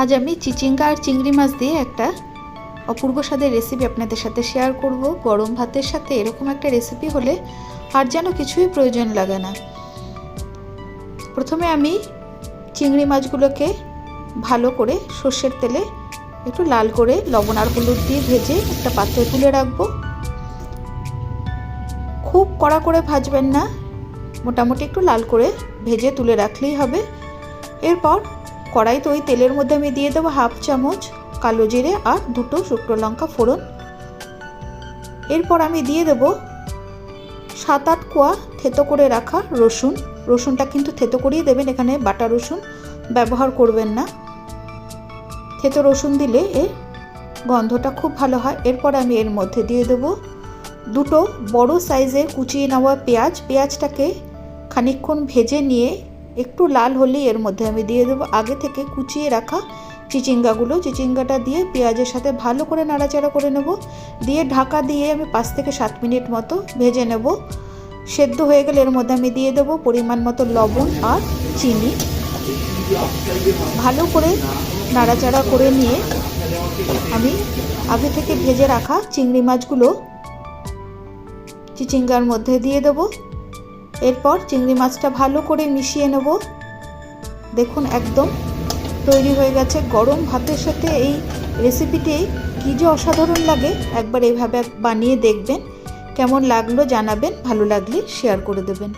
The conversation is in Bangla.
আজ আমি চিচিঙ্গা আর চিংড়ি মাছ দিয়ে একটা অপূর্ব স্বাদের রেসিপি আপনাদের সাথে শেয়ার করব। গরম ভাতের সাথে এরকম একটা রেসিপি হলে আর যেন কিছুই প্রয়োজন লাগে না। প্রথমে আমি চিংড়ি মাছগুলোকে ভালো করে সর্ষের তেলে একটু লাল করে লবণ আর হলুদ দিয়ে ভেজে একটা পাত্রে তুলে রাখব। খুব কড়া করে ভাজবেন না, মোটামুটি একটু লাল করে ভেজে তুলে রাখলেই হবে। এরপর কড়াইতে ওই তেলের মধ্যে আমি দিয়ে দেবো হাফ চামচ কালো জিরে আর দুটো শুকনো লঙ্কা ফোড়ন। এরপর আমি দিয়ে দেবো সাত আট কোয়া থেতো করে রাখা রসুন। রসুনটা কিন্তু থেতো করেই দেবেন, এখানে বাটা রসুন ব্যবহার করবেন না। থেতো রসুন দিলে এর গন্ধটা খুব ভালো হয়। এরপর আমি এর মধ্যে দিয়ে দেবো দুটো বড় সাইজের কুচিয়ে নেওয়া পেঁয়াজ। পেঁয়াজটাকে খানিকক্ষণ ভেজে নিয়ে একটু লাল হলেই এর মধ্যে আমি দিয়ে দেবো। আগে থেকে কুচিয়ে রাখা চিচিঙ্গাগুলো, চিচিঙ্গাটা দিয়ে পেঁয়াজের সাথে ভালো করে নাড়াচাড়া করে নেব। দিয়ে ঢাকা দিয়ে আমি পাঁচ থেকে সাত মিনিট মতো ভেজে নেব। সেদ্ধ হয়ে গেলে এর মধ্যে আমি দিয়ে দেবো পরিমাণ মতো লবণ আর চিনি। ভালো করে নাড়াচাড়া করে নিয়ে আমি আগে থেকে ভেজে রাখা চিংড়ি মাছগুলো চিচিঙ্গার মধ্যে দিয়ে দেবো। এরপর চিংড়ি মাছটা ভালো করে মিশিয়ে নেব। দেখুন একদম তৈরি হয়ে গেছে। গরম ভাতের সাথে এই রেসিপিটি কী যে অসাধারণ লাগে, একবার এভাবে বানিয়ে দেখবেন। কেমন লাগল জানাবেন, ভালো লাগলে শেয়ার করে দেবেন।